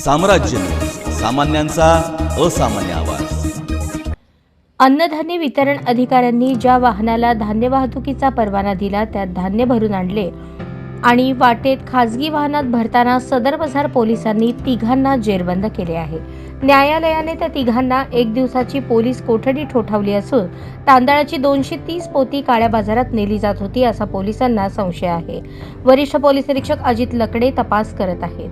साम्राज्य. सामान्यांचा असामान्य आवाज. अन्नधान्य वितरण अधिकाऱ्यांनी ज्या वाहनाला धान्य वाहतुकीचा परवाना दिला त्यात धान्य भरून आणले. आणि वाटेत खासगी वाहनात भरताना सदर बाजार पोलिसांनी तिघांना जेरबंद केले आहे. न्यायालयाने त्या तिघांना एक दिवसाची पोलीस कोठडी ठोठावली असून तांदळाची दोनशे तीस पोती काळ्या बाजारात नेली जात होती असा पोलिसांना संशय आहे. वरिष्ठ पोलीस निरीक्षक अजित लकडे तपास करत आहेत.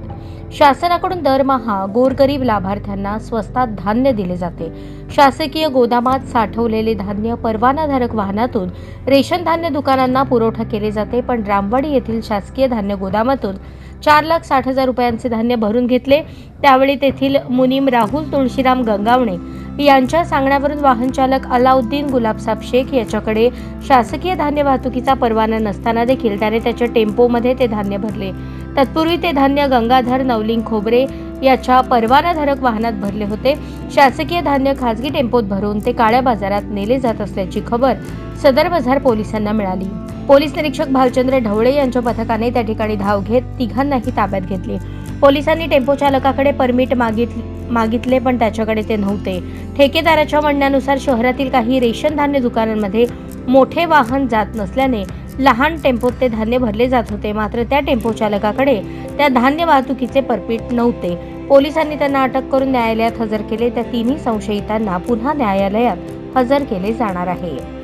शासनाकडून दरमहा गोरगरीब लाभार्थ्यांना स्वस्तात धान्य दिले जाते. शासकीय गोदामात साठवलेले धान्य परवानाधारक वाहनातून रेशन धान्य दुकानांना पुरवठा केले जाते पण रामवाडी येथील शासकीय धान्य गोदामातून चार लाख साठ हजार रुपयांचे धान्य भरून घेतले. त्यावेळी तेथील मुनीम राहुल तुळशीराम गंगावणे यांच्या सांगण्यावरून वाहन चालक अलाउद्दीन गुलाबसाब शेख याच्याकडे शासकीय धान्य वाहतुकीचा परवाना नसताना देखील त्याने त्याच्या टेम्पोमध्ये ते धान्य भरले. तत्पूर्वी ते धान्य गंगाधर नवलिंग खोबरे याच्या परवानाधारक वाहनात भरले होते. शासकीय धान्य खासगी टेम्पोत भरून ते काळ्या बाजारात नेले जात असल्याची खबर सदर बाजार पोलिसांना मिळाली. पोलीस निरीक्षक भालचंद्र ढवळे यांच्या पथकाने त्या ठिकाणी धाव घेत तिघांनाही ताब्यात घेतले. पोलिसांनी टेम्पो चालकाकडे परमिट मागित मागितले पण त्याच्याकडे ते नव्हते. ठेकेदाराच्या म्हणण्यानुसार शहरातील काही रेशन धान्य दुकानांमध्ये मोठे वाहन जात नसल्याने लहान टेम्पोत ते धान्य भरले जात होते. मात्र त्या टेम्पो चालकाकडे त्या धान्य वाहतुकीचे परपीट नव्हते. पोलिसांनी त्यांना अटक करून न्यायालयात हजर केले. त्या तिन्ही संशयितांना पुन्हा न्यायालयात हजर केले जाणार आहे.